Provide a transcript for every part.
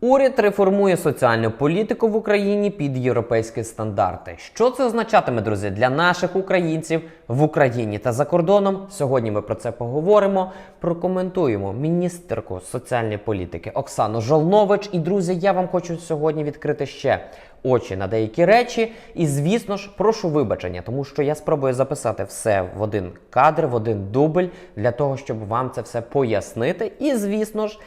Уряд реформує соціальну політику в Україні під європейські стандарти. Що це означатиме, друзі, для наших українців в Україні та за кордоном? Сьогодні ми про це поговоримо. Прокоментуємо міністерку соціальної політики Оксану Жолнович. І друзі, я вам хочу сьогодні відкрити ще очі на деякі речі. І звісно ж, прошу вибачення, тому що я спробую записати все в один кадр, в один дубль для того, щоб вам це все пояснити. І звісно ж.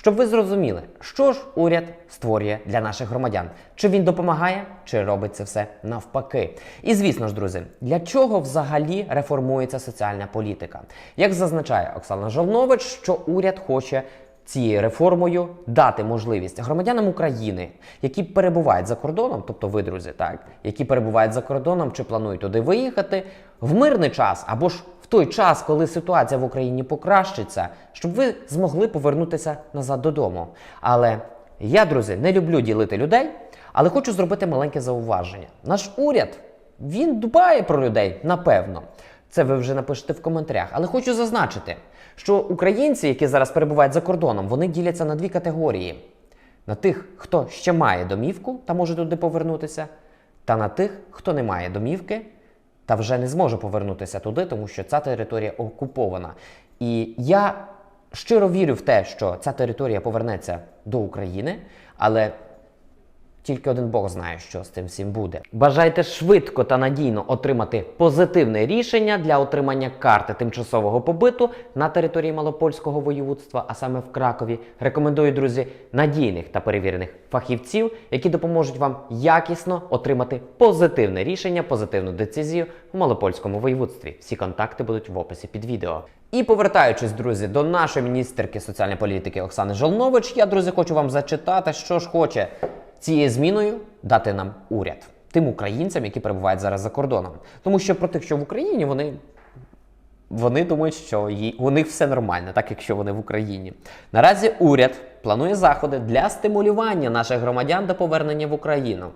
Щоб ви зрозуміли, що ж уряд створює для наших громадян, чи він допомагає, чи робить це все навпаки. І звісно ж, друзі, для чого взагалі реформується соціальна політика? Як зазначає Оксана Жолнович, що уряд хоче цією реформою дати можливість громадянам України, які перебувають за кордоном, тобто ви, друзі, так, які перебувають за кордоном чи планують туди виїхати, в мирний час або ж в той час, коли ситуація в Україні покращиться, щоб ви змогли повернутися назад додому. Але я, друзі, не люблю ділити людей, але хочу зробити маленьке зауваження. Наш уряд він дбає про людей, напевно. Це ви вже напишете в коментарях. Але хочу зазначити, що українці, які зараз перебувають за кордоном, вони діляться на дві категорії: на тих, хто ще має домівку та може туди повернутися, та на тих, хто не має домівки та вже не зможе повернутися туди, тому що ця територія окупована. І я щиро вірю в те, що ця територія повернеться до України, але тільки один Бог знає, що з цим всім буде. Бажайте швидко та надійно отримати позитивне рішення для отримання карти тимчасового побиту на території Малопольського воєводства, а саме в Кракові. Рекомендую, друзі, надійних та перевірених фахівців, які допоможуть вам якісно отримати позитивне рішення, позитивну децизію в Малопольському воєводстві. Всі контакти будуть в описі під відео. І повертаючись, друзі, до нашої міністерки соціальної політики Оксани Жолнович, я, друзі, хочу вам зачитати, що ж хоче цією зміною дати нам уряд тим українцям, які перебувають зараз за кордоном. Тому що про тих, що в Україні, вони. Вони думають, що у них все нормально, так якщо вони в Україні. Наразі уряд планує заходи для стимулювання наших громадян до повернення в Україну.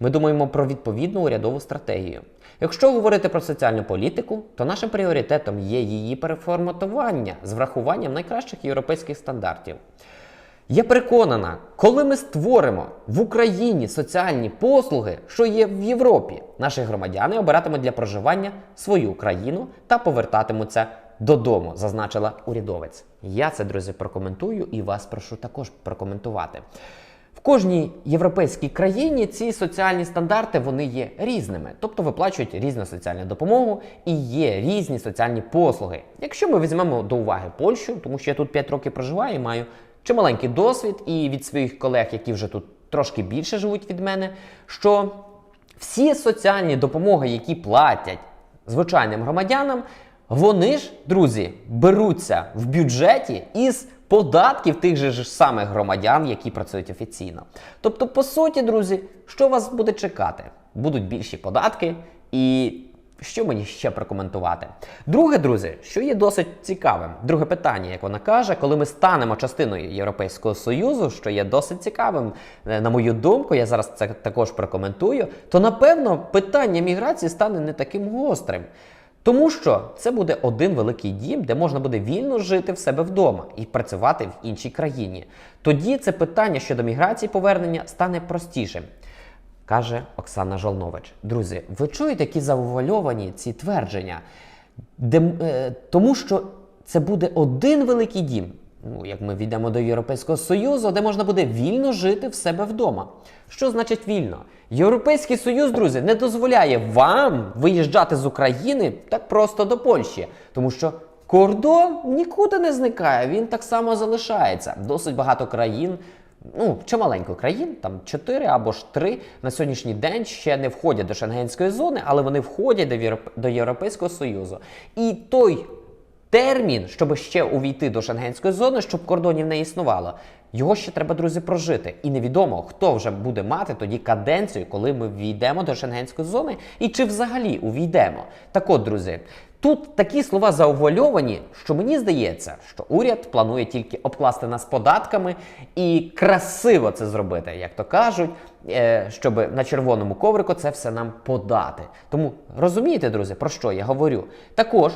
Ми думаємо про відповідну урядову стратегію. Якщо говорити про соціальну політику, то нашим пріоритетом є її переформатування з врахуванням найкращих європейських стандартів. Я переконана, коли ми створимо в Україні соціальні послуги, що є в Європі, наші громадяни обиратимуть для проживання свою країну та повертатимуться додому, зазначила урядовець. Я це, друзі, прокоментую і вас прошу також прокоментувати. В кожній європейській країні ці соціальні стандарти вони є різними, тобто виплачують різну соціальну допомогу і є різні соціальні послуги. Якщо ми візьмемо до уваги Польщу, тому що я тут 5 років проживаю і маю чималенький досвід, і від своїх колег, які вже тут трошки більше живуть від мене, що всі соціальні допомоги, які платять звичайним громадянам, вони ж, друзі, беруться в бюджеті із податків тих же ж самих громадян, які працюють офіційно. Тобто, по суті, друзі, що вас буде чекати? Будуть більші податки і. Що мені ще прокоментувати? Друге, друзі, що є досить цікавим. Друге питання, як вона каже, коли ми станемо частиною Європейського Союзу, що є досить цікавим, е, на мою думку, я зараз це також прокоментую, то напевно питання міграції стане не таким гострим. Тому що це буде один великий дім, де можна буде вільно жити в себе вдома і працювати в іншій країні. Тоді це питання щодо міграції повернення стане простішим. Каже Оксана Жолнович. Друзі, ви чуєте, які завуальовані ці твердження? Де, е, тому що це буде один великий дім. Ну, як ми війдемо до Європейського Союзу, де можна буде вільно жити в себе вдома. Що значить вільно? Європейський Союз, друзі, не дозволяє вам виїжджати з України так просто до Польщі, тому що кордон нікуди не зникає, він так само залишається. Досить багато країн ну, чималенько країн, там 4 або ж 3 на сьогоднішній день ще не входять до Шенгенської зони, але вони входять до, Європ... до Європейського Союзу. І той термін, щоб ще увійти до Шенгенської зони, щоб кордонів не існувало, його ще треба, друзі, прожити. І невідомо, хто вже буде мати тоді каденцію, коли ми війдемо до Шенгенської зони, і чи взагалі увійдемо. Так от, друзі. Тут такі слова заувальовані, що мені здається, що уряд планує тільки обкласти нас податками і красиво це зробити, як то кажуть, е, щоб на червоному коврику це все нам подати. Тому розумієте, друзі, про що я говорю? Також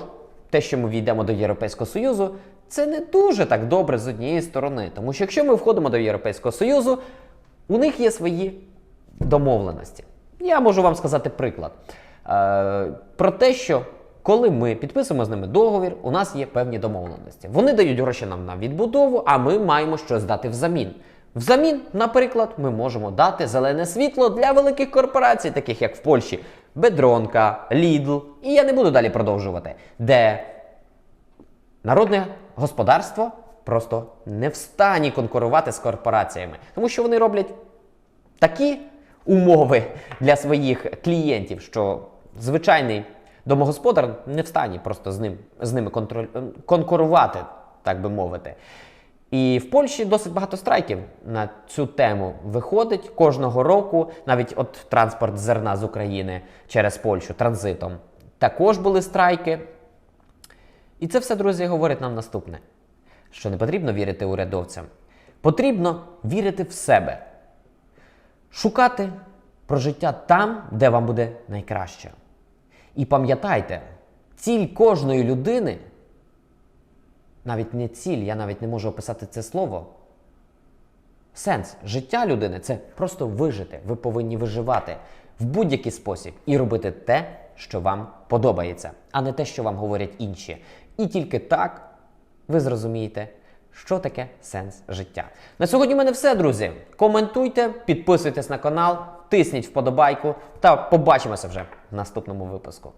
те, що ми війдемо до Європейського Союзу, це не дуже так добре з однієї сторони. Тому що якщо ми входимо до Європейського Союзу, у них є свої домовленості. Я можу вам сказати приклад е, про те, що коли ми підписуємо з ними договір, у нас є певні домовленості. Вони дають гроші нам на відбудову, а ми маємо щось дати взамін. Взамін, наприклад, ми можемо дати зелене світло для великих корпорацій, таких як в Польщі, Бедронка, Lidl, і я не буду далі продовжувати, де народне господарство просто не в стані конкурувати з корпораціями, тому що вони роблять такі умови для своїх клієнтів, що звичайний домогосподар не в стані просто з, ним, з ними контроль, ем, конкурувати, так би мовити. І в Польщі досить багато страйків на цю тему виходить кожного року. Навіть от транспорт зерна з України через Польщу транзитом. Також були страйки. І це все, друзі, говорить нам наступне: що не потрібно вірити урядовцям, потрібно вірити в себе, шукати про життя там, де вам буде найкраще. І пам'ятайте, ціль кожної людини, навіть не ціль, я навіть не можу описати це слово. Сенс життя людини це просто вижити. Ви повинні виживати в будь-який спосіб і робити те, що вам подобається, а не те, що вам говорять інші. І тільки так ви зрозумієте, що таке сенс життя. На сьогодні в мене все, друзі. Коментуйте, підписуйтесь на канал, тисніть вподобайку та побачимося вже в наступному випуску.